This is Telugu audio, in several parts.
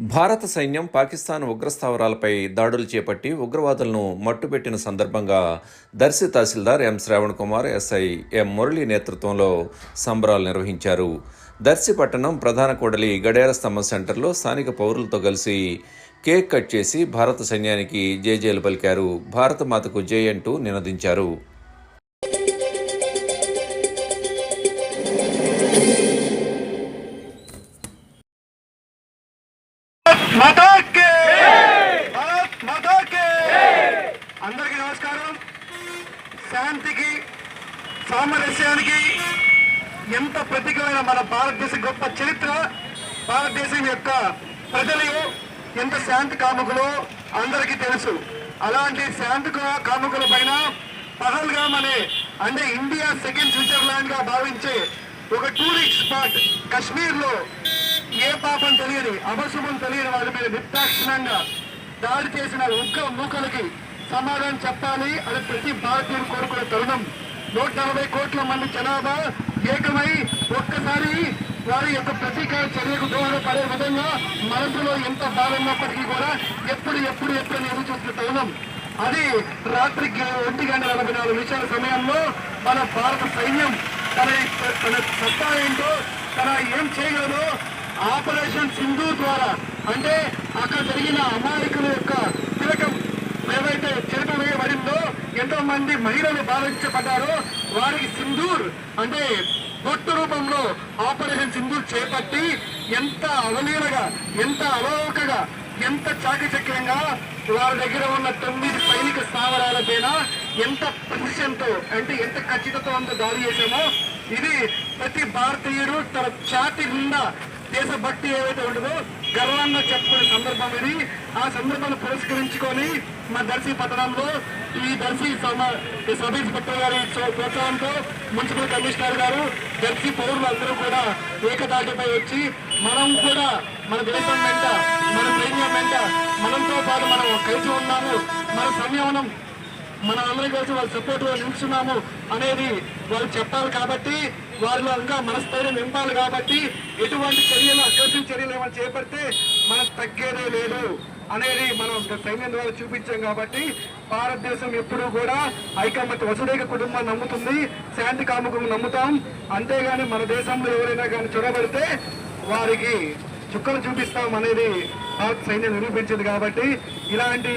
భారత సైన్యం పాకిస్తాన్ ఉగ్రస్థావరాలపై దాడులు చేపట్టి ఉగ్రవాదులను మట్టుపెట్టిన సందర్భంగా Darsi tahsildar M Shravan Kumar SI M Murali నేతృత్వంలో సంబరాలు నిర్వహించారు. దర్శి పట్టణం ప్రధాన కూడలి గడియార స్తంభం సెంటర్లో స్థానిక పౌరులతో కలిసి కేక్ కట్ చేసి భారత సైన్యానికి జేజేలు పలికారు. భారత మాతకు జై అంటూ నినదించారు. మాతా కే భారత్ అందరికీ నమస్కారం. శాంతికి సామరస్యానికి ఎంత ప్రతీకమైన మన భారతదేశ గొప్ప చరిత్ర భారతదేశం యొక్క ప్రజలు ఎంత శాంతి కాముకులో అందరికీ తెలుసు. అలాంటి శాంతి కాముకుల పైన పహల్గామ్ అనే అంటే ఇండియా సెకండ్ స్విట్జర్లాండ్గా భావించే ఒక టూరిస్ట్ స్పాట్ కశ్మీర్లో ఏ పాపం తెలియని అపశుభం తెలియని వారి మీద నిర్దాక్షిణంగా దాడి చేసిన ఉగ్ర మూకలకి సమాధానం చెప్పాలి. అని ప్రతి భారతీయుడు కోరుకునే తరుణం. నూట నలభై కోట్ల మంది జనాభా ఏకమై ఒక్కసారి వారి యొక్క ప్రతీకార చర్యకు దోహదపడే విధంగా మనసులో ఎంత బాధన్నప్పటికీ కూడా ఎప్పుడు ఎప్పుడు ఎప్పుడు ఎదురు చూస్తున్న తరుణం. అది రాత్రికి ఒంటి గంట నలభై నాలుగు నిమిషాల సమయంలో మన భారత సైన్యం తన తన సత్తా ఏంటో తన ఏం చేయగలదో ఆపరేషన్ సింధు ద్వారా అంటే అక్కడ జరిగిన అమాయకుల యొక్క తిలకం ఏదైతే చెరిపివేయబడిందో ఎంతో మంది మహిళలు బాధించబడ్డారో వారికి సింధూర్ అంటే బొట్టు రూపంలో ఆపరేషన్ సింధూర్ చేపట్టి ఎంత అవలీలగా ఎంత అలవోకగా ఎంత చాకచక్యంగా వారి దగ్గర ఉన్న తొమ్మిది సైనిక స్థావరాల పైన ఎంత ప్రతిశంతో అంటే ఎంత ఖచ్చితత్వంతో దాడి చేశామో ఇది ప్రతి భారతీయుడు తన ఛాతి గుండా దేశభక్తి ఏవైతే ఉండదో గర్వంగా చెప్పుకునే సందర్భం ఇది. ఆ సందర్భాన్ని పురస్కరించుకొని మా దర్శి పట్టణంలో ఈ దర్శి సమ- ఈ గారి ప్రోత్సాహంతో మున్సిపల్ కమిషనర్ గారు దర్శి పౌరులు అందరూ కూడా ఏకదాటిపై వచ్చి మనం కూడా మన దేశం వెంట మన సైన్యం వెంట మనంతో పాటు మనం కలిసి ఉన్నాము. మన సంయమనం మన అందరి కలిసి వాళ్ళ సపోర్ట్ నిలుచున్నాము నిలుస్తున్నాము అనేది వాళ్ళు చెప్పాలి కాబట్టి వారిలో ఇంకా మనస్థైర్యం నింపాలి కాబట్టి ఎటువంటి చర్యలు అగ్రెసివ్ చర్యలు ఏమైనా చేపడితే మనకు తగ్గేదే లేదు అనేది మనం సైన్యం ద్వారా చూపించాం కాబట్టి భారతదేశం ఎప్పుడూ కూడా ఐకమత్య వసుడేక కుటుంబాన్ని నమ్ముతుంది శాంతి కాముకం నమ్ముతాం. అంతేగాని మన దేశంలో ఎవరైనా కానీ చొరబడితే వారికి చుక్కలు చూపిస్తాం అనేది భారత సైన్యం నిరూపించింది కాబట్టి ఇలాంటి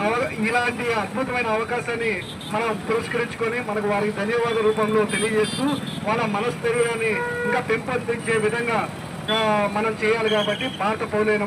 అవ- ఇలాంటి అద్భుతమైన అవకాశాన్ని మనం పురస్కరించుకొని మనకు వారికి ధన్యవాద రూపంలో తెలియజేస్తూ వాళ్ళ మనస్థైర్యాన్ని ఇంకా పెంపొందించే విధంగా మనం చేయాలి కాబట్టి భారత పౌరులైన